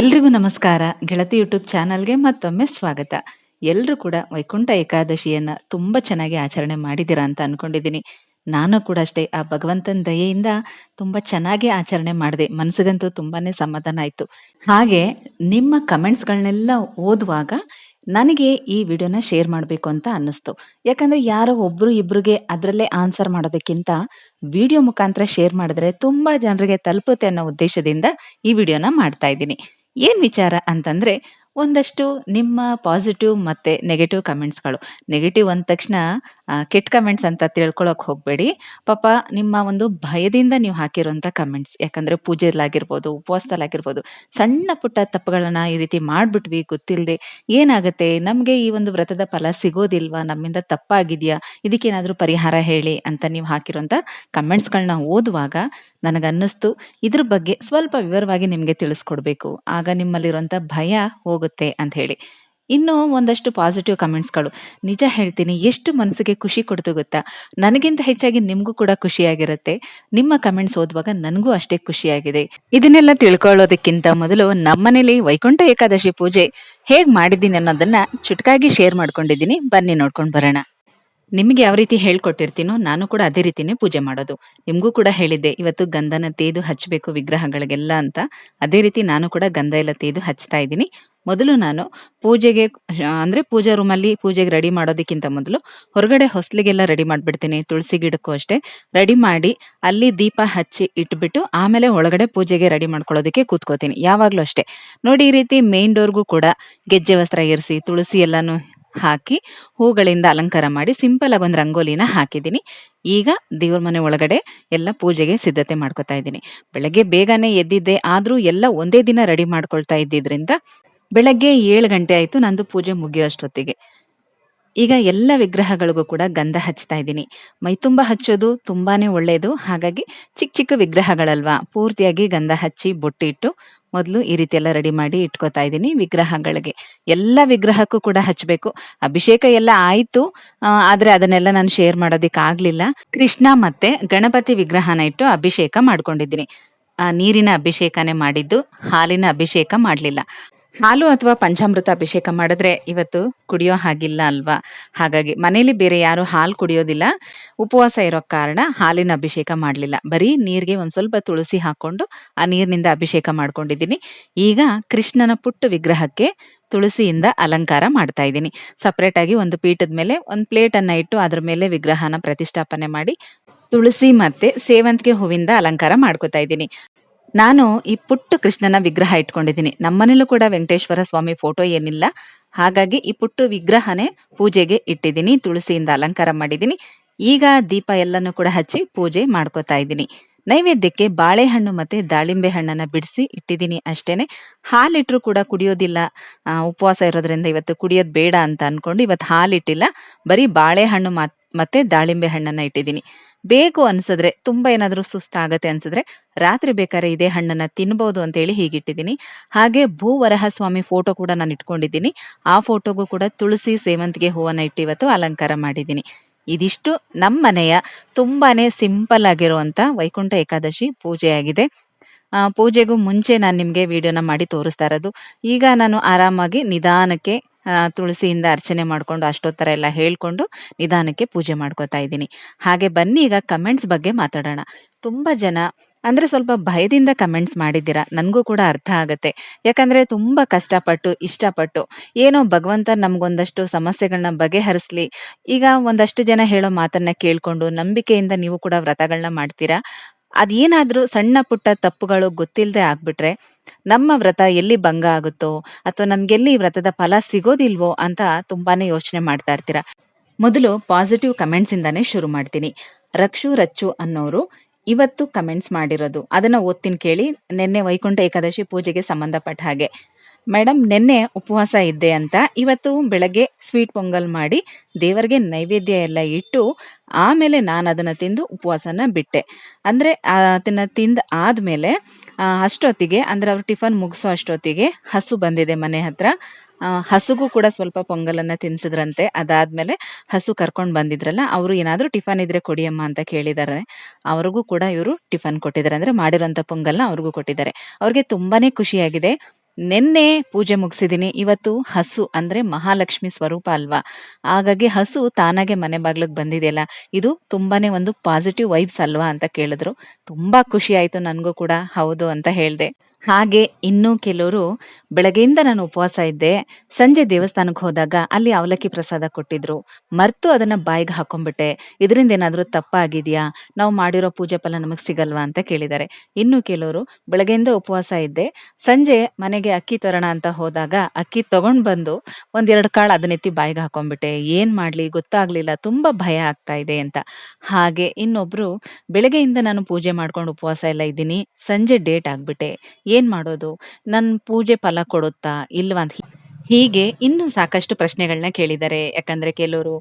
ಎಲ್ರಿಗೂ ನಮಸ್ಕಾರ. ಗೆಳತಿ ಯೂಟ್ಯೂಬ್ ಚಾನಲ್ಗೆ ಮತ್ತೊಮ್ಮೆ ಸ್ವಾಗತ. ಎಲ್ಲರೂ ಕೂಡ ವೈಕುಂಠ ಏಕಾದಶಿಯನ್ನ ತುಂಬಾ ಚೆನ್ನಾಗಿ ಆಚರಣೆ ಮಾಡಿದ್ದೀರಾ ಅಂತ ಅನ್ಕೊಂಡಿದ್ದೀನಿ. ನಾನು ಕೂಡ ಅಷ್ಟೇ ಆ ಭಗವಂತನ ದಯೆಯಿಂದ ತುಂಬಾ ಚೆನ್ನಾಗಿ ಆಚರಣೆ ಮಾಡಿದೆ. ಮನಸ್ಸಿಗಂತೂ ತುಂಬಾನೇ ಸಮಾಧಾನ ಆಯ್ತು. ಹಾಗೆ ನಿಮ್ಮ ಕಮೆಂಟ್ಸ್ಗಳನ್ನೆಲ್ಲ ಓದುವಾಗ ನನಗೆ ಈ ವಿಡಿಯೋನ ಶೇರ್ ಮಾಡಬೇಕು ಅಂತ ಅನ್ನಿಸ್ತು. ಯಾಕಂದ್ರೆ ಯಾರೋ ಒಬ್ರು ಇಬ್ರಿಗೆ ಅದರಲ್ಲೇ ಆನ್ಸರ್ ಮಾಡೋದಕ್ಕಿಂತ ವಿಡಿಯೋ ಮುಖಾಂತರ ಶೇರ್ ಮಾಡಿದ್ರೆ ತುಂಬಾ ಜನರಿಗೆ ತಲುಪುತ್ತೆ ಅನ್ನೋ ಉದ್ದೇಶದಿಂದ ಈ ವಿಡಿಯೋನ ಮಾಡ್ತಾ ಇದ್ದೀನಿ. ಏನ್ ವಿಚಾರ ಅಂತಂದ್ರೆ ಒಂದಷ್ಟು ನಿಮ್ಮ ಪಾಸಿಟಿವ್ ಮತ್ತೆ ನೆಗೆಟಿವ್ ಕಮೆಂಟ್ಸ್ಗಳು ನೆಗೆಟಿವ್ ಅಂದ ತಕ್ಷಣ ಕೆಟ್ಟ ಕಮೆಂಟ್ಸ್ ಅಂತ ತಿಳ್ಕೊಳಕ್ಕೆ ಹೋಗಬೇಡಿ. ಪಾಪ ನಿಮ್ಮ ಒಂದು ಭಯದಿಂದ ನೀವು ಹಾಕಿರುವಂಥ ಕಮೆಂಟ್ಸ್ ಯಾಕಂದ್ರೆ ಪೂಜೆಲಾಗಿರ್ಬೋದು ಉಪವಾಸದಲ್ಲಾಗಿರ್ಬೋದು, ಸಣ್ಣ ಪುಟ್ಟ ತಪ್ಪುಗಳನ್ನ ಈ ರೀತಿ ಮಾಡಿಬಿಟ್ವಿ ಗೊತ್ತಿಲ್ಲದೆ ಏನಾಗುತ್ತೆ? ನಮಗೆ ಈ ಒಂದು ವ್ರತದ ಫಲ ಸಿಗೋದಿಲ್ವಾ? ನಮ್ಮಿಂದ ತಪ್ಪಾಗಿದೆಯಾ? ಇದಕ್ಕೇನಾದರೂ ಪರಿಹಾರ ಹೇಳಿ ಅಂತ ನೀವು ಹಾಕಿರೋಂಥ ಕಮೆಂಟ್ಸ್ಗಳನ್ನ ಓದುವಾಗ ನನಗನ್ನಿಸ್ತು. ಇದ್ರ ಬಗ್ಗೆ ಸ್ವಲ್ಪ ವಿವರವಾಗಿ ನಿಮಗೆ ತಿಳಿಸ್ಕೊಡ್ಬೇಕು. ಆಗ ನಿಮ್ಮಲ್ಲಿರುವಂತ ಭಯ ಹೋಗುತ್ತೆ ಅಂತ ಹೇಳಿ. ಇನ್ನು ಒಂದಷ್ಟು ಪಾಸಿಟಿವ್ ಕಮೆಂಟ್ಸ್ಗಳು ನಿಜ ಹೇಳ್ತೀನಿ, ಎಷ್ಟು ಮನಸ್ಸಿಗೆ ಖುಷಿ ಕೊಡ್ತು ಗೊತ್ತಾ? ನನಗಿಂತ ಹೆಚ್ಚಾಗಿ ನಿಮಗೂ ಕೂಡ ಖುಷಿಯಾಗಿರುತ್ತೆ. ನಿಮ್ಮ ಕಮೆಂಟ್ಸ್ ಓದುವಾಗ ನನಗೂ ಅಷ್ಟೇ ಖುಷಿಯಾಗಿದೆ. ಇದನ್ನೆಲ್ಲ ತಿಳ್ಕೊಳ್ಳೋದಕ್ಕಿಂತ ಮೊದಲು ನಮ್ಮನೇಲಿ ವೈಕುಂಠ ಏಕಾದಶಿ ಪೂಜೆ ಹೇಗೆ ಮಾಡಿದ್ದೀನಿ ಅನ್ನೋದನ್ನ ಚುಟ್ಕಾಗಿ ಶೇರ್ ಮಾಡ್ಕೊಂಡಿದ್ದೀನಿ. ಬನ್ನಿ ನೋಡ್ಕೊಂಡು ಬರೋಣ. ನಿಮಗೆ ಯಾವ ರೀತಿ ಹೇಳ್ಕೊಟ್ಟಿರ್ತೀನೋ ನಾನು ಕೂಡ ಅದೇ ರೀತಿನೇ ಪೂಜೆ ಮಾಡೋದು. ನಿಮಗೂ ಕೂಡ ಹೇಳಿದ್ದೆ, ಇವತ್ತು ಗಂಧನ ತೇದು ಹಚ್ಚಬೇಕು ವಿಗ್ರಹಗಳಿಗೆಲ್ಲ ಅಂತ. ಅದೇ ರೀತಿ ನಾನು ಕೂಡ ಗಂಧ ಎಲ್ಲ ತೇದು ಹಚ್ತಾ ಇದ್ದೀನಿ. ಮೊದಲು ನಾನು ಪೂಜೆಗೆ ಅಂದರೆ ಪೂಜಾ ರೂಮಲ್ಲಿ ಪೂಜೆಗೆ ರೆಡಿ ಮಾಡೋದಕ್ಕಿಂತ ಮೊದಲು ಹೊರಗಡೆ ಹೊಸಲಿಗೆಲ್ಲ ರೆಡಿ ಮಾಡ್ಬಿಡ್ತೀನಿ, ತುಳಸಿ ಗಿಡಕ್ಕೂ ಅಷ್ಟೇ. ರೆಡಿ ಮಾಡಿ ಅಲ್ಲಿ ದೀಪ ಹಚ್ಚಿ ಇಟ್ಬಿಟ್ಟು ಆಮೇಲೆ ಒಳಗಡೆ ಪೂಜೆಗೆ ರೆಡಿ ಮಾಡ್ಕೊಳ್ಳೋದಕ್ಕೆ ಕೂತ್ಕೋತೀನಿ, ಯಾವಾಗಲೂ ಅಷ್ಟೇ. ನೋಡಿ ಈ ರೀತಿ ಮೇನ್ ಡೋರ್ಗೂ ಕೂಡ ಗೆಜ್ಜೆ ವಸ್ತ್ರ ಇರಿಸಿ ತುಳಸಿ ಎಲ್ಲಾನು ಹಾಕಿ ಹೂಗಳಿಂದ ಅಲಂಕಾರ ಮಾಡಿ ಸಿಂಪಲ್ ಆಗಿ ಒಂದು ರಂಗೋಲಿನ ಹಾಕಿದ್ದೀನಿ. ಈಗ ದೇವ್ರ ಮನೆ ಒಳಗಡೆ ಎಲ್ಲ ಪೂಜೆಗೆ ಸಿದ್ಧತೆ ಮಾಡ್ಕೊತಾ ಇದ್ದೀನಿ. ಬೆಳಗ್ಗೆ ಬೇಗನೆ ಎದ್ದಿದ್ದೆ, ಆದರೂ ಎಲ್ಲ ಒಂದೇ ದಿನ ರೆಡಿ ಮಾಡ್ಕೊಳ್ತಾ ಇದ್ದಿದ್ರಿಂದ ಬೆಳಗ್ಗೆ ಏಳು ಗಂಟೆ ಆಯ್ತು ನಂದು ಪೂಜೆ ಮುಗಿಯೋಷ್ಟೊತ್ತಿಗೆ ಈಗ ಎಲ್ಲ ವಿಗ್ರಹಗಳಿಗೂ ಕೂಡ ಗಂಧ ಹಚ್ತಾ ಇದ್ದೀನಿ. ಮೈ ತುಂಬ ಹಚ್ಚೋದು ತುಂಬಾನೇ ಒಳ್ಳೆಯದು ಹಾಗಾಗಿ ಚಿಕ್ಕ ಚಿಕ್ಕ ವಿಗ್ರಹಗಳಲ್ವಾ, ಪೂರ್ತಿಯಾಗಿ ಗಂಧ ಹಚ್ಚಿ ಬೊಟ್ಟಿಟ್ಟು ಮೊದಲು ಈ ರೀತಿ ಎಲ್ಲ ರೆಡಿ ಮಾಡಿ ಇಟ್ಕೋತಾ ಇದ್ದೀನಿ ವಿಗ್ರಹಗಳಿಗೆ. ಎಲ್ಲ ವಿಗ್ರಹಕ್ಕೂ ಕೂಡ ಹಚ್ಚಬೇಕು ಅಭಿಷೇಕ ಎಲ್ಲ ಆಯಿತು. ಆದರೆ ಅದನ್ನೆಲ್ಲ ನಾನು ಶೇರ್ ಮಾಡೋದಕ್ಕೆ ಆಗಲಿಲ್ಲ. ಕೃಷ್ಣ ಮತ್ತೆ ಗಣಪತಿ ವಿಗ್ರಹನ ಇಟ್ಟು ಅಭಿಷೇಕ ಮಾಡ್ಕೊಂಡಿದ್ದೀನಿ. ನೀರಿನ ಅಭಿಷೇಕನೇ ಮಾಡಿದ್ದು, ಹಾಲಿನ ಅಭಿಷೇಕ ಮಾಡ್ಲಿಲ್ಲ. ಹಾಲು ಅಥವಾ ಪಂಚಾಮೃತ ಅಭಿಷೇಕ ಮಾಡಿದ್ರೆ ಇವತ್ತು ಕುಡಿಯೋ ಹಾಗಿಲ್ಲ ಅಲ್ವಾ? ಹಾಗಾಗಿ ಮನೇಲಿ ಬೇರೆ ಯಾರು ಹಾಲು ಕುಡಿಯೋದಿಲ್ಲ. ಉಪವಾಸ ಇರೋ ಕಾರಣ ಹಾಲಿನ ಅಭಿಷೇಕ ಮಾಡಲಿಲ್ಲ. ಬರೀ ನೀರಿಗೆ ಒಂದು ಸ್ವಲ್ಪ ತುಳಸಿ ಹಾಕೊಂಡು ಆ ನೀರಿನಿಂದ ಅಭಿಷೇಕ ಮಾಡ್ಕೊಂಡಿದ್ದೀನಿ. ಈಗ ಕೃಷ್ಣನ ಪುಟ್ಟ ವಿಗ್ರಹಕ್ಕೆ ತುಳಸಿಯಿಂದ ಅಲಂಕಾರ ಮಾಡ್ತಾ ಇದ್ದೀನಿ. ಸಪ್ರೇಟ್ ಆಗಿ ಒಂದು ಪೀಠದ ಮೇಲೆ ಒಂದು ಪ್ಲೇಟ್ ಅನ್ನ ಇಟ್ಟು ಅದ್ರ ಮೇಲೆ ವಿಗ್ರಹನ ಪ್ರತಿಷ್ಠಾಪನೆ ಮಾಡಿ ತುಳಸಿ ಮತ್ತೆ ಸೇವಂತಿಗೆ ಹೂವಿಂದ ಅಲಂಕಾರ ಮಾಡ್ಕೋತಾ ಇದ್ದೀನಿ. ನಾನು ಈ ಪುಟ್ಟು ಕೃಷ್ಣನ ವಿಗ್ರಹ ಇಟ್ಕೊಂಡಿದ್ದೀನಿ. ನಮ್ಮನೇಲೂ ಕೂಡ ವೆಂಕಟೇಶ್ವರ ಸ್ವಾಮಿ ಫೋಟೋ ಏನಿಲ್ಲ. ಹಾಗಾಗಿ ಈ ಪುಟ್ಟು ವಿಗ್ರಹನೇ ಪೂಜೆಗೆ ಇಟ್ಟಿದ್ದೀನಿ, ತುಳಸಿಯಿಂದ ಅಲಂಕಾರ ಮಾಡಿದ್ದೀನಿ. ಈಗ ದೀಪ ಎಲ್ಲನೂ ಕೂಡ ಹಚ್ಚಿ ಪೂಜೆ ಮಾಡ್ಕೊತಾ ಇದ್ದೀನಿ. ನೈವೇದ್ಯಕ್ಕೆ ಬಾಳೆಹಣ್ಣು ಮತ್ತೆ ದಾಳಿಂಬೆ ಹಣ್ಣನ್ನ ಬಿಡಿಸಿ ಇಟ್ಟಿದ್ದೀನಿ ಅಷ್ಟೇನೆ. ಹಾಲಿಟ್ರು ಕೂಡ ಕುಡಿಯೋದಿಲ್ಲ. ಉಪವಾಸ ಇರೋದ್ರಿಂದ ಇವತ್ತು ಕುಡಿಯೋದು ಬೇಡ ಅಂತ ಅನ್ಕೊಂಡು ಇವತ್ತು ಹಾಲಿಟ್ಟಿಲ್ಲ. ಬರೀ ಬಾಳೆಹಣ್ಣು ಮಾತ್- ಮತ್ತೆ ದಾಳಿಂಬೆ ಹಣ್ಣನ್ನ ಇಟ್ಟಿದ್ದೀನಿ. ಬೇಕು ಅನ್ಸಿದ್ರೆ ತುಂಬಾ ಏನಾದ್ರೂ ಸುಸ್ತಾಗತ್ತೆ ಅನ್ಸಿದ್ರೆ ರಾತ್ರಿ ಬೇಕಾದ್ರೆ ಇದೇ ಹಣ್ಣನ್ನ ತಿನ್ಬೋದು ಅಂತ ಹೇಳಿ ಹೀಗಿಟ್ಟಿದ್ದೀನಿ. ಹಾಗೆ ಭೂವರಹ ಸ್ವಾಮಿ ಫೋಟೋ ಕೂಡ ನಾನು ಇಟ್ಕೊಂಡಿದ್ದೀನಿ. ಆ ಫೋಟೋಗೂ ಕೂಡ ತುಳಸಿ ಸೇವಂತಿಗೆ ಹೂವನ್ನ ಇಟ್ಟು ಇವತ್ತು ಅಲಂಕಾರ ಮಾಡಿದ್ದೀನಿ. ಇದಿಷ್ಟು ನಮ್ಮ ಮನೆಯ ತುಂಬಾನೇ ಸಿಂಪಲ್ ಆಗಿರುವಂತ ವೈಕುಂಠ ಏಕಾದಶಿ ಪೂಜೆಯಾಗಿದೆ. ಪೂಜೆಗೂ ಮುಂಚೆ ನಾನು ನಿಮಗೆ ವಿಡಿಯೋನ ಮಾಡಿ ತೋರಿಸ್ತಾ ಇರೋದು. ಈಗ ನಾನು ಆರಾಮಾಗಿ ನಿಧಾನಕ್ಕೆ ತುಳಸಿಯಿಂದ ಅರ್ಚನೆ ಮಾಡ್ಕೊಂಡು ಅಷ್ಟೊತ್ತರ ಎಲ್ಲ ಹೇಳ್ಕೊಂಡು ನಿಧಾನಕ್ಕೆ ಪೂಜೆ ಮಾಡ್ಕೋತಾ ಇದ್ದೀನಿ. ಹಾಗೆ ಬನ್ನಿ, ಈಗ ಕಮೆಂಟ್ಸ್ ಬಗ್ಗೆ ಮಾತಾಡೋಣ. ತುಂಬ ಜನ, ಅಂದ್ರೆ ಸ್ವಲ್ಪ ಭಯದಿಂದ ಕಮೆಂಟ್ಸ್ ಮಾಡಿದ್ದೀರಾ? ನನಗೂ ಕೂಡ ಅರ್ಥ ಆಗುತ್ತೆ. ಯಾಕಂದ್ರೆ ತುಂಬಾ ಕಷ್ಟಪಟ್ಟು, ಇಷ್ಟಪಟ್ಟು ಏನೋ ಭಗವಂತ ನಮ್ಗೊಂದಷ್ಟು ಸಮಸ್ಯೆಗಳನ್ನ ಬಗೆಹರಿಸ್ಲಿ. ಈಗ ಒಂದಷ್ಟು ಜನ ಹೇಳೋ ಮಾತನ್ನ ಕೇಳ್ಕೊಂಡು ನಂಬಿಕೆಯಿಂದ ನೀವು ಕೂಡ ವ್ರತಗಳನ್ನ ಮಾಡ್ತೀರಾ? ಅದೇನಾದ್ರೂ ಸಣ್ಣ ಪುಟ್ಟ ತಪ್ಪುಗಳು ಗೊತ್ತಿಲ್ಲದೆ ಆಗ್ಬಿಟ್ರೆ ನಮ್ಮ ವ್ರತ ಎಲ್ಲಿ ಭಂಗ ಆಗುತ್ತೋ ಅಥವಾ ನಮ್ಗೆಲ್ಲಿ ವ್ರತದ ಫಲ ಸಿಗೋದಿಲ್ವೋ ಅಂತ ತುಂಬಾನೇ ಯೋಚನೆ ಮಾಡ್ತಾ ಇರ್ತೀರಾ. ಮೊದಲು ಪಾಸಿಟಿವ್ ಕಮೆಂಟ್ಸ್ ಇಂದಾನೇ ಶುರು ಮಾಡ್ತೀನಿ. ರಕ್ಷು ರಚ್ಚು ಅನ್ನೋರು ಇವತ್ತು ಕಮೆಂಟ್ಸ್ ಮಾಡಿರೋದು. ಅದನ್ನ ಓದ್ತೀನಿ ಕೇಳಿ. ನಿನ್ನೆ ವೈಕುಂಠ ಏಕಾದಶಿ ಪೂಜೆಗೆ ಸಂಬಂಧಪಟ್ಟ ಹಾಗೆ. ಮೇಡಮ್ ನಿನ್ನೆ ಉಪವಾಸ ಇದ್ದೆ ಅಂತ. ಇವತ್ತು ಬೆಳಗ್ಗೆ ಸ್ವೀಟ್ ಪೊಂಗಲ್ ಮಾಡಿ ದೇವರಿಗೆ ನೈವೇದ್ಯ ಎಲ್ಲ ಇಟ್ಟು ಆಮೇಲೆ ನಾನು ಅದನ್ನು ತಿಂದು ಉಪವಾಸನ ಬಿಟ್ಟೆ. ಅಂದರೆ ಅದನ್ನು ತಿಂದು ಆದ್ಮೇಲೆ ಅಷ್ಟೊತ್ತಿಗೆ, ಅಂದರೆ ಅವ್ರು ಟಿಫನ್ ಮುಗಿಸೋ ಅಷ್ಟೊತ್ತಿಗೆ ಹಸು ಬಂದಿದೆ ಮನೆ ಹತ್ರ. ಹಸುಗೂ ಕೂಡ ಸ್ವಲ್ಪ ಪೊಂಗಲನ್ನು ತಿನ್ಸಿದ್ರಂತೆ. ಅದಾದ್ಮೇಲೆ ಹಸು ಕರ್ಕೊಂಡು ಬಂದಿದ್ರಲ್ಲ, ಅವರು ಏನಾದರೂ ಟಿಫನ್ ಇದ್ರೆ ಕೊಡಿಯಮ್ಮ ಅಂತ ಕೇಳಿದ್ದಾರೆ ಅವ್ರಿಗೂ ಕೂಡ ಇವರು ಟಿಫನ್ ಕೊಟ್ಟಿದ್ದಾರೆ ಅಂದರೆ ಮಾಡಿರೋಂಥ ಪೊಂಗಲ್ನ ಅವ್ರಿಗೂ ಕೊಟ್ಟಿದ್ದಾರೆ. ಅವ್ರಿಗೆ ತುಂಬಾ ಖುಷಿಯಾಗಿದೆ. ನಿನ್ನೆ ಪೂಜೆ ಮುಗಿಸಿದ್ದೀನಿ ಇವತ್ತು ಹಸು ಅಂದ್ರೆ ಮಹಾಲಕ್ಷ್ಮಿ ಸ್ವರೂಪ ಅಲ್ವಾ? ಹಾಗಾಗಿ ಹಸು ತಾನಾಗೆ ಮನೆ ಬಾಗ್ಲಿಗೆ ಬಂದಿದೆಯಲ್ಲ, ಇದು ತುಂಬಾನೇ ಒಂದು ಪಾಸಿಟಿವ್ ವೈಬ್ಸ್ ಅಲ್ವಾ ಅಂತ ಕೇಳಿದ್ರು. ತುಂಬಾ ಖುಷಿ ಆಯ್ತು ನನಗೂ ಕೂಡ. ಹೌದು ಅಂತ ಹೇಳ್ದೆ. ಹಾಗೆ ಇನ್ನೂ ಕೆಲವರು ಬೆಳಗ್ಗೆಯಿಂದ ನಾನು ಉಪವಾಸ ಇದ್ದೆ. ಸಂಜೆ ದೇವಸ್ಥಾನಕ್ಕೆ ಹೋದಾಗ ಅಲ್ಲಿ ಅವಲಕ್ಕಿ ಪ್ರಸಾದ ಕೊಟ್ಟಿದ್ರು. ಮರ್ತು ಅದನ್ನ ಬಾಯಿಗೆ ಹಾಕೊಂಡ್ಬಿಟ್ಟೆ. ಇದರಿಂದ ಏನಾದರೂ ತಪ್ಪಾಗಿದೆಯಾ? ನಾವು ಮಾಡಿರೋ ಪೂಜೆ ಫಲ ನಮಗೆ ಸಿಗಲ್ವಾ ಅಂತ ಕೇಳಿದ್ದಾರೆ. ಇನ್ನು ಕೆಲವರು ಬೆಳಗ್ಗೆಯಿಂದ ಉಪವಾಸ ಇದ್ದೆ. ಸಂಜೆ ಮನೆಗೆ ಅಕ್ಕಿ ತರೋಣ ಅಂತ ಹೋದಾಗ ಅಕ್ಕಿ ತಗೊಂಡ್ ಬಂದು ಒಂದೆರಡು ಕಾಳು ಅದನ್ನೆತ್ತಿ ಬಾಯಿಗೆ ಹಾಕೊಂಡ್ಬಿಟ್ಟೆ. ಏನ್ ಮಾಡ್ಲಿ? ಗೊತ್ತಾಗ್ಲಿಲ್ಲ. ತುಂಬಾ ಭಯ ಆಗ್ತಾ ಇದೆ ಅಂತ. ಹಾಗೆ ಇನ್ನೊಬ್ರು ಬೆಳಗ್ಗೆಯಿಂದ ನಾನು ಪೂಜೆ ಮಾಡ್ಕೊಂಡು ಉಪವಾಸ ಎಲ್ಲ ಇದ್ದೀನಿ. ಸಂಜೆ ಡೇಟ್ ಆಗ್ಬಿಟ್ಟೆ. ಏನ್ ಮಾಡೋದು? ನನ್ ಪೂಜೆ ಫಲ ಕೊಡುತ್ತಾ ಇಲ್ವಾ ಅಂತ ಹೀಗೆ ಇನ್ನೂ ಸಾಕಷ್ಟು ಪ್ರಶ್ನೆಗಳನ್ನ ಕೇಳಿದ್ದಾರೆ. ಯಾಕಂದ್ರೆ ಕೆಲವರು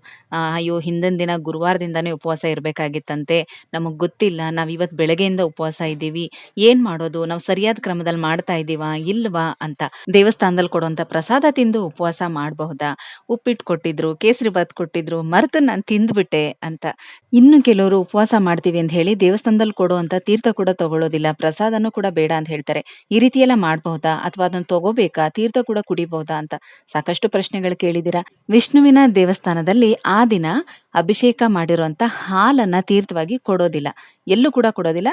ಅಯ್ಯೋ, ಹಿಂದಿನ ದಿನ ಗುರುವಾರದಿಂದಾನೇ ಉಪವಾಸ ಇರಬೇಕಾಗಿತ್ತಂತೆ. ನಮಗ್ ಗೊತ್ತಿಲ್ಲ, ನಾವ್ ಇವತ್ ಬೆಳಗ್ಗೆಯಿಂದ ಉಪವಾಸ ಇದ್ದೀವಿ. ಏನ್ ಮಾಡೋದು? ನಾವು ಸರಿಯಾದ ಕ್ರಮದಲ್ಲಿ ಮಾಡ್ತಾ ಇದ್ದೀವಾ? ಇಲ್ವಾ? ಅಂತ. ದೇವಸ್ಥಾನದಲ್ಲಿ ಕೊಡುವಂತ ಪ್ರಸಾದ ತಿಂದು ಉಪವಾಸ ಮಾಡಬಹುದಾ? ಉಪ್ಪಿಟ್ಟು ಕೊಟ್ಟಿದ್ರು, ಕೇಸರಿ ಬಾತ್ ಕೊಟ್ಟಿದ್ರು, ಮರ್ತ ನಾನು ತಿಂದ್ಬಿಟ್ಟೆ ಅಂತ. ಇನ್ನು ಕೆಲವರು ಉಪವಾಸ ಮಾಡ್ತೀವಿ ಅಂತ ಹೇಳಿ ದೇವಸ್ಥಾನದಲ್ಲಿ ಕೊಡುವಂತ ತೀರ್ಥ ಕೂಡ ತಗೊಳ್ಳೋದಿಲ್ಲ. ಪ್ರಸಾದನೂ ಕೂಡ ಬೇಡ ಅಂತ ಹೇಳ್ತಾರೆ. ಈ ರೀತಿ ಎಲ್ಲ ಮಾಡಬಹುದಾ? ಅಥವಾ ಅದನ್ನ ತಗೋಬೇಕಾ? ತೀರ್ಥ ಕೂಡ ಕುಡಿಬಹುದಾ ಅಂತ ಸಾಕಷ್ಟು ಪ್ರಶ್ನೆಗಳು ಕೇಳಿದಿರಾ ವಿಷ್ಣುವಿನ ದೇವಸ್ಥಾನದಲ್ಲಿ ಆ ದಿನ ಅಭಿಷೇಕ ಮಾಡಿರುವಂತ ಹಾಲನ್ನ ತೀರ್ಥವಾಗಿ ಕೊಡೋದಿಲ್ಲ. ಎಲ್ಲೂ ಕೂಡ ಕೊಡೋದಿಲ್ಲ.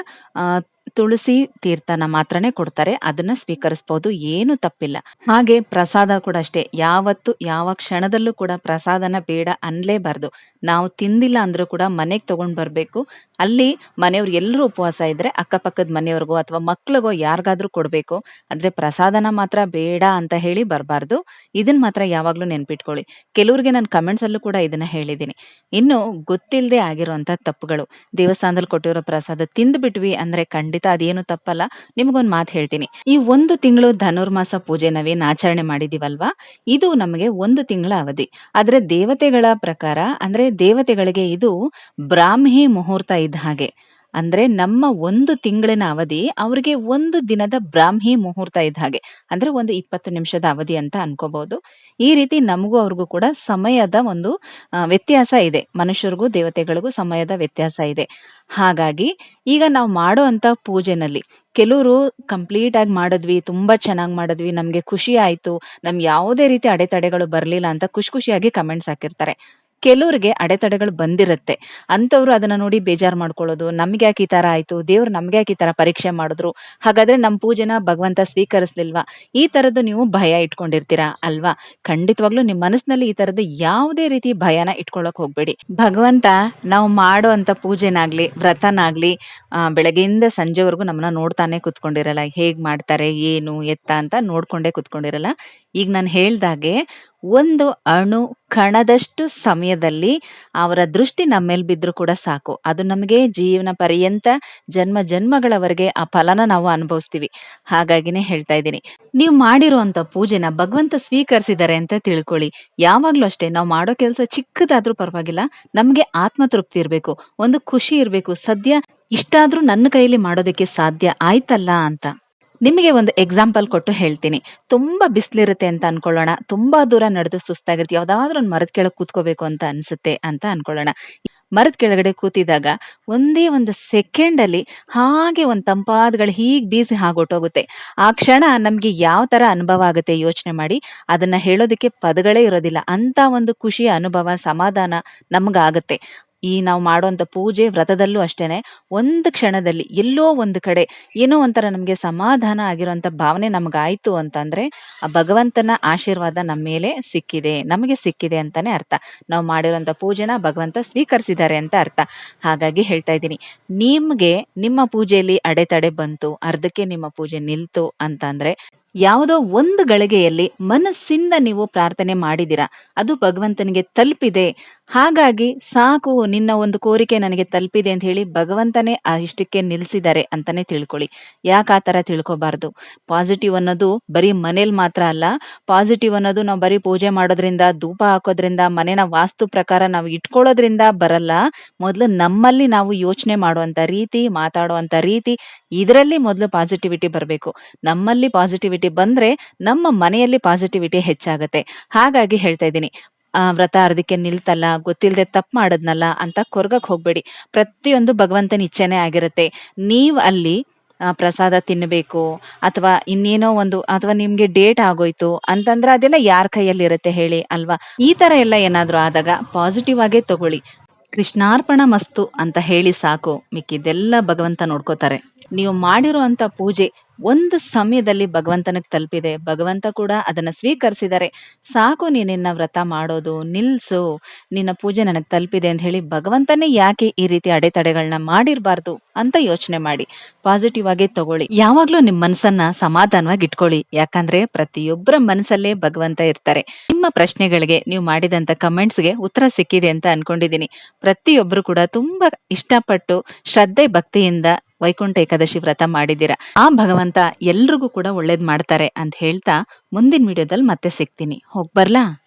ತುಳಸಿ ತೀರ್ಥನ ಮಾತ್ರನೇ ಕೊಡ್ತಾರೆ, ಅದನ್ನ ಸ್ವೀಕರಿಸಬಹುದು ಏನು ತಪ್ಪಿಲ್ಲ. ಹಾಗೆ ಪ್ರಸಾದ ಕೂಡ ಅಷ್ಟೇ, ಯಾವತ್ತು, ಯಾವ ಕ್ಷಣದಲ್ಲೂ ಕೂಡ ಪ್ರಸಾದನ ಬೇಡ ಅನ್ಲೇಬಾರ್ದು. ನಾವು ತಿಂದಿಲ್ಲ ಅಂದ್ರೂ ಕೂಡ ಮನೆಗೆ ತಗೊಂಡ್ ಬರ್ಬೇಕು. ಅಲ್ಲಿ ಮನೆಯವ್ರು ಎಲ್ಲರೂ ಉಪವಾಸ ಇದ್ರೆ, ಅಕ್ಕಪಕ್ಕದ ಮನೆಯವ್ರಿಗೋ ಅಥವಾ ಮಕ್ಳಿಗೋ ಯಾರಿಗಾದ್ರೂ ಕೊಡ್ಬೇಕು. ಅಂದ್ರೆ ಪ್ರಸಾದನ ಮಾತ್ರ ಬೇಡ ಅಂತ ಹೇಳಿ ಬರಬಾರ್ದು. ಇದನ್ನ ಮಾತ್ರ ಯಾವಾಗ್ಲೂ ನೆನ್ಪಿಟ್ಕೊಳ್ಳಿ. ಕೆಲವ್ರಿಗೆ ನಾನು ಕಮೆಂಟ್ಸ್ ಅಲ್ಲೂ ಕೂಡ ಇದನ್ನ ಹೇಳಿದೀನಿ. ಇನ್ನು ಗೊತ್ತಿಲ್ಲದೆ ಆಗಿರುವಂತ ತಪ್ಪುಗಳು. ದೇವಸ್ಥಾನದಲ್ಲಿ ಕೊಟ್ಟಿರೋ ಪ್ರಸಾದ ತಿಂದ್ಬಿಟ್ವಿ ಅಂದ್ರೆ ಖಂಡಿತ ಅದೇನು ತಪ್ಪಲ್ಲ. ನಿಮಗೊಂದು ಮಾತು ಹೇಳ್ತೀನಿ. ಈ ಒಂದು ತಿಂಗಳು ಧನುರ್ಮಾಸ ಪೂಜೆ ನಾವೇನು ಆಚರಣೆ ಮಾಡಿದೀವಲ್ವಾ? ಇದು ನಮಗೆ ಒಂದು ತಿಂಗಳ ಅವಧಿ. ಆದ್ರೆ ದೇವತೆಗಳ ಪ್ರಕಾರ, ಅಂದ್ರೆ ದೇವತೆಗಳಿಗೆ ಇದು ಬ್ರಾಹ್ಮಿ ಮುಹೂರ್ತ ಇದ್ದ ಹಾಗೆ. ಅಂದ್ರೆ ನಮ್ಮ ಒಂದು ತಿಂಗಳಿನ ಅವಧಿ ಅವ್ರಿಗೆ ಒಂದು ದಿನದ ಬ್ರಾಹ್ಮಿ ಮುಹೂರ್ತ ಇದ್ದ ಹಾಗೆ. ಅಂದ್ರೆ ಒಂದು ಇಪ್ಪತ್ತು ನಿಮಿಷದ ಅವಧಿ ಅಂತ ಅನ್ಕೋಬಹುದು. ಈ ರೀತಿ ನಮಗೂ ಅವ್ರಿಗೂ ಕೂಡ ಸಮಯದ ಒಂದು ವ್ಯತ್ಯಾಸ ಇದೆ. ಮನುಷ್ಯರಿಗೂ ದೇವತೆಗಳಿಗೂ ಸಮಯದ ವ್ಯತ್ಯಾಸ ಇದೆ. ಹಾಗಾಗಿ ಈಗ ನಾವು ಮಾಡೋ ಅಂತ ಪೂಜೆನಲ್ಲಿ ಕೆಲವರು ಕಂಪ್ಲೀಟ್ ಆಗಿ ಮಾಡಿದ್ವಿ, ತುಂಬಾ ಚೆನ್ನಾಗಿ ಮಾಡಿದ್ವಿ, ನಮ್ಗೆ ಖುಷಿ ಆಯ್ತು, ನಮ್ಗೆ ಯಾವುದೇ ರೀತಿ ಅಡೆತಡೆಗಳು ಬರಲಿಲ್ಲ ಅಂತ ಖುಷಿ ಖುಷಿಯಾಗಿ ಕಮೆಂಟ್ಸ್ ಹಾಕಿರ್ತಾರೆ. ಕೆಲವ್ರಿಗೆ ಅಡೆತಡೆಗಳು ಬಂದಿರುತ್ತೆ. ಅಂಥವ್ರು ಅದನ್ನ ನೋಡಿ ಬೇಜಾರು ಮಾಡ್ಕೊಳ್ಳೋದು, ನಮ್ಗೆ ಯಾಕೆ ಈ ತರ ಆಯ್ತು, ದೇವ್ರು ನಮ್ಗೆ ಯಾಕೆ ಈ ತರ ಪರೀಕ್ಷೆ ಮಾಡಿದ್ರು? ಹಾಗಾದ್ರೆ ನಮ್ಮ ಪೂಜೆನ ಭಗವಂತ ಸ್ವೀಕರಿಸ್ಲಿಲ್ವಾ? ಈ ತರದ್ದು ನೀವು ಭಯ ಇಟ್ಕೊಂಡಿರ್ತೀರಾ ಅಲ್ವಾ? ಖಂಡಿತವಾಗ್ಲೂ ನಿಮ್ಮ ಮನಸ್ಸಿನಲ್ಲಿ ಈ ತರದ ಯಾವುದೇ ರೀತಿ ಭಯನ ಇಟ್ಕೊಳಕ್ ಹೋಗ್ಬೇಡಿ. ಭಗವಂತ, ನಾವು ಮಾಡೋ ಅಂತ ಪೂಜೆನಾಗ್ಲಿ, ವ್ರತನಾಗ್ಲಿ ಬೆಳಗ್ಗೆಯಿಂದ ಸಂಜೆವರೆಗೂ ನಮ್ಮನ್ನ ನೋಡ್ತಾನೆ ಕುತ್ಕೊಂಡಿರಲ್ಲ. ಹೇಗ್ ಮಾಡ್ತಾರೆ, ಏನು, ಎತ್ತ ಅಂತ ನೋಡ್ಕೊಂಡೇ ಕುತ್ಕೊಂಡಿರಲ್ಲ. ಈಗ ನಾನು ಹೇಳ್ದಾಗೆ ಒಂದು ಅಣು ಕಣದಷ್ಟು ಸಮಯದಲ್ಲಿ ಅವರ ದೃಷ್ಟಿ ನಮ್ಮ ಮೇಲೆ ಬಿದ್ದರೂ ಕೂಡ ಸಾಕು. ಅದು ನಮಗೆ ಜೀವನ ಪರ್ಯಂತ ಜನ್ಮ ಜನ್ಮಗಳವರೆಗೆ ಆ ಫಲನ ನಾವು ಅನುಭವಿಸ್ತೀವಿ. ಹಾಗಾಗಿನೇ ಹೇಳ್ತಾ ಇದ್ದೀನಿ. ನೀವು ಮಾಡಿರುವಂಥ ಪೂಜೆನ ಭಗವಂತ ಸ್ವೀಕರಿಸಿದ್ದಾರೆ ಅಂತ ತಿಳ್ಕೊಳ್ಳಿ. ಯಾವಾಗಲೂ ಅಷ್ಟೇ ನಾವು ಮಾಡೋ ಕೆಲಸ ಚಿಕ್ಕದಾದ್ರೂ ಪರವಾಗಿಲ್ಲ. ನಮಗೆ ಆತ್ಮತೃಪ್ತಿ ಇರಬೇಕು. ಒಂದು ಖುಷಿ ಇರಬೇಕು. ಸದ್ಯ ಇಷ್ಟಾದ್ರೂ ನನ್ನ ಕೈಯಲ್ಲಿ ಮಾಡೋದಕ್ಕೆ ಸಾಧ್ಯ ಆಯ್ತಲ್ಲ ಅಂತ. ನಿಮಗೆ ಒಂದು ಎಕ್ಸಾಂಪಲ್ ಕೊಟ್ಟು ಹೇಳ್ತೀನಿ. ತುಂಬಾ ಬಿಸಿಲಿರುತ್ತೆ ಅಂತ ಅನ್ಕೊಳ್ಳೋಣ. ತುಂಬಾ ದೂರ ನಡೆದು ಸುಸ್ತಾಗಿರ್ತೀವಿ. ಯಾವ್ದಾದ್ರು ಒಂದು ಮರದ ಕೆಳಗೆ ಕೂತ್ಕೋಬೇಕು ಅಂತ ಅನ್ಸುತ್ತೆ ಅಂತ ಅನ್ಕೊಳ್ಳೋಣ. ಮರದ ಕೆಳಗಡೆ ಕೂತಿದಾಗ ಒಂದೇ ಒಂದು ಸೆಕೆಂಡ್ ಅಲ್ಲಿ ಹಾಗೆ ಒಂದು ತಂಪಾದಗಳು ಹೀಗೆ ಬೀಸಿ ಹಾಗೊಟ್ಟೋಗುತ್ತೆ. ಆ ಕ್ಷಣ ನಮ್ಗೆ ಯಾವ ತರ ಅನುಭವ ಆಗುತ್ತೆ ಯೋಚನೆ ಮಾಡಿ. ಅದನ್ನ ಹೇಳೋದಕ್ಕೆ ಪದಗಳೇ ಇರೋದಿಲ್ಲ. ಅಂತ ಒಂದು ಖುಷಿ ಅನುಭವ, ಸಮಾಧಾನ ನಮ್ಗಾಗತ್ತೆ. ಈ ನಾವು ಮಾಡುವಂಥ ಪೂಜೆ ವ್ರತದಲ್ಲೂ ಅಷ್ಟೇನೆ. ಒಂದು ಕ್ಷಣದಲ್ಲಿ ಎಲ್ಲೋ ಒಂದು ಕಡೆ ಏನೋ ಒಂಥರ ನಮಗೆ ಸಮಾಧಾನ ಆಗಿರುವಂತ ಭಾವನೆ ನಮಗಾಯಿತು ಅಂತಂದ್ರೆ ಆ ಭಗವಂತನ ಆಶೀರ್ವಾದ ನಮ್ಮ ಮೇಲೆ ಸಿಕ್ಕಿದೆ, ನಮಗೆ ಸಿಕ್ಕಿದೆ ಅಂತಾನೆ ಅರ್ಥ. ನಾವು ಮಾಡಿರೋಂಥ ಪೂಜೆನ ಭಗವಂತ ಸ್ವೀಕರಿಸಿದ್ದಾರೆ ಅಂತ ಅರ್ಥ. ಹಾಗಾಗಿ ಹೇಳ್ತಾ ಇದ್ದೀನಿ. ನಿಮಗೆ ನಿಮ್ಮ ಪೂಜೆಯಲ್ಲಿ ಅಡೆತಡೆ ಬಂತು, ಅರ್ಧಕ್ಕೆ ನಿಮ್ಮ ಪೂಜೆ ನಿಲ್ತು ಅಂತಂದ್ರೆ ಯಾವುದೋ ಒಂದು ಗಳಿಗೆಯಲ್ಲಿ ಮನಸ್ಸಿಂದ ನೀವು ಪ್ರಾರ್ಥನೆ ಮಾಡಿದಿರ ಅದು ಭಗವಂತನಿಗೆ ತಲುಪಿದೆ. ಹಾಗಾಗಿ ಸಾಕು, ನಿನ್ನ ಒಂದು ಕೋರಿಕೆ ನನಗೆ ತಲುಪಿದೆ ಅಂತ ಹೇಳಿ ಭಗವಂತನೇ ಆ ಇಷ್ಟಕ್ಕೆ ನಿಲ್ಸಿದ್ದಾರೆ ಅಂತಾನೆ ತಿಳ್ಕೊಳ್ಳಿ. ಯಾಕೆ ಆ ತಿಳ್ಕೊಬಾರ್ದು? ಪಾಸಿಟಿವ್ ಅನ್ನೋದು ಬರೀ ಮನೇಲಿ ಮಾತ್ರ ಅಲ್ಲ, ಪಾಸಿಟಿವ್ ಅನ್ನೋದು ನಾವು ಬರೀ ಪೂಜೆ ಮಾಡೋದ್ರಿಂದ, ಧೂಪ ಹಾಕೋದ್ರಿಂದ, ಮನೆನ ವಾಸ್ತು ಪ್ರಕಾರ ನಾವು ಇಟ್ಕೊಳ್ಳೋದ್ರಿಂದ ಬರಲ್ಲ. ಮೊದಲು ನಮ್ಮಲ್ಲಿ ನಾವು ಯೋಚನೆ ಮಾಡುವಂತ ರೀತಿ ಮಾತಾಡುವಂತ ರೀತಿ, ಇದರಲ್ಲಿ ಮೊದಲು ಪಾಸಿಟಿವಿಟಿ ಬರಬೇಕು. ನಮ್ಮಲ್ಲಿ ಪಾಸಿಟಿವಿಟಿ ಬಂದ್ರೆ ನಮ್ಮ ಮನೆಯಲ್ಲಿ ಪಾಸಿಟಿವಿಟಿ ಹೆಚ್ಚಾಗತ್ತೆ. ಹಾಗಾಗಿ ಹೇಳ್ತಾ ಇದ್ದೀನಿ, ಆ, ವ್ರತ ಅರ್ಧಕ್ಕೆ ನಿಲ್ತಲ್ಲ ಗೊತ್ತಿಲ್ಲದೆ ತಪ್ಪು ಮಾಡದ್ನಲ್ಲ ಅಂತ ಕೊರ್ಗಕ್ ಹೋಗ್ಬೇಡಿ. ಪ್ರತಿಯೊಂದು ಭಗವಂತನ ಇಚ್ಛೆನೆ ಆಗಿರುತ್ತೆ. ನೀವ್ ಅಲ್ಲಿ ಪ್ರಸಾದ ತಿನ್ನಬೇಕು ಅಥವಾ ಇನ್ನೇನೋ ಒಂದು, ಅಥವಾ ನಿಮ್ಗೆ ಡೇಟ್ ಆಗೋಯ್ತು ಅಂತಂದ್ರೆ ಅದೆಲ್ಲ ಯಾರ ಕೈಯಲ್ಲಿರುತ್ತೆ ಹೇಳಿ ಅಲ್ವಾ? ಈ ತರ ಎಲ್ಲ ಏನಾದ್ರೂ ಆದಾಗ ಪಾಸಿಟಿವ್ ಆಗೇ ತಗೊಳ್ಳಿ. ಕೃಷ್ಣಾರ್ಪಣ ಮಸ್ತು ಅಂತ ಹೇಳಿ ಸಾಕು. ಮಿಕ್ಕಿದೆಲ್ಲ ಭಗವಂತ ನೋಡ್ಕೋತಾರೆ. ನೀವು ಮಾಡಿರುವಂತ ಪೂಜೆ ಒಂದು ಸಮಯದಲ್ಲಿ ಭಗವಂತನಿಗೆ ತಲುಪಿದೆ. ಭಗವಂತ ಕೂಡ ಅದನ್ನ ಸ್ವೀಕರಿಸಿದರೆ ಸಾಕು ನೀನಿನ್ನ ವ್ರತ ಮಾಡೋದು, ನಿಲ್ಸು, ನಿನ್ನ ಪೂಜೆ ನನಗೆ ತಲುಪಿದೆ ಅಂತ ಹೇಳಿ ಭಗವಂತನೇ ಯಾಕೆ ಈ ರೀತಿ ಅಡೆತಡೆಗಳನ್ನ ಮಾಡಿರಬಾರ್ದು ಅಂತ ಯೋಚನೆ ಮಾಡಿ. ಪಾಸಿಟಿವ್ ಆಗೇ ತಗೊಳ್ಳಿ. ಯಾವಾಗ್ಲೂ ನಿಮ್ ಮನಸ್ಸನ್ನ ಸಮಾಧಾನವಾಗಿ ಇಟ್ಕೊಳ್ಳಿ. ಯಾಕಂದ್ರೆ ಪ್ರತಿಯೊಬ್ಬರ ಮನಸ್ಸಲ್ಲೇ ಭಗವಂತ ಇರ್ತಾರೆ. ನಿಮ್ಮ ಪ್ರಶ್ನೆಗಳಿಗೆ ನೀವು ಮಾಡಿದಂತ ಕಮೆಂಟ್ಸ್ಗೆ ಉತ್ತರ ಸಿಕ್ಕಿದೆ ಅಂತ ಅನ್ಕೊಂಡಿದೀನಿ ಪ್ರತಿಯೊಬ್ರು ಕೂಡ ತುಂಬಾ ಇಷ್ಟಪಟ್ಟು ಶ್ರದ್ಧೆ ಭಕ್ತಿಯಿಂದ ವೈಕುಂಠ ಏಕಾದಶಿ ವ್ರತ ಮಾಡಿದ್ದೀರಾ? ಆ ಭಗವಂತ ಎಲ್ರಿಗೂ ಕೂಡ ಒಳ್ಳೇದ್ ಮಾಡ್ತಾರೆ ಅಂತ ಹೇಳ್ತಾ ಮುಂದಿನ ವಿಡಿಯೋದಲ್ಲಿ ಮತ್ತೆ ಸಿಗ್ತೀನಿ. ಹೋಗ್ ಬರ್ಲಾ?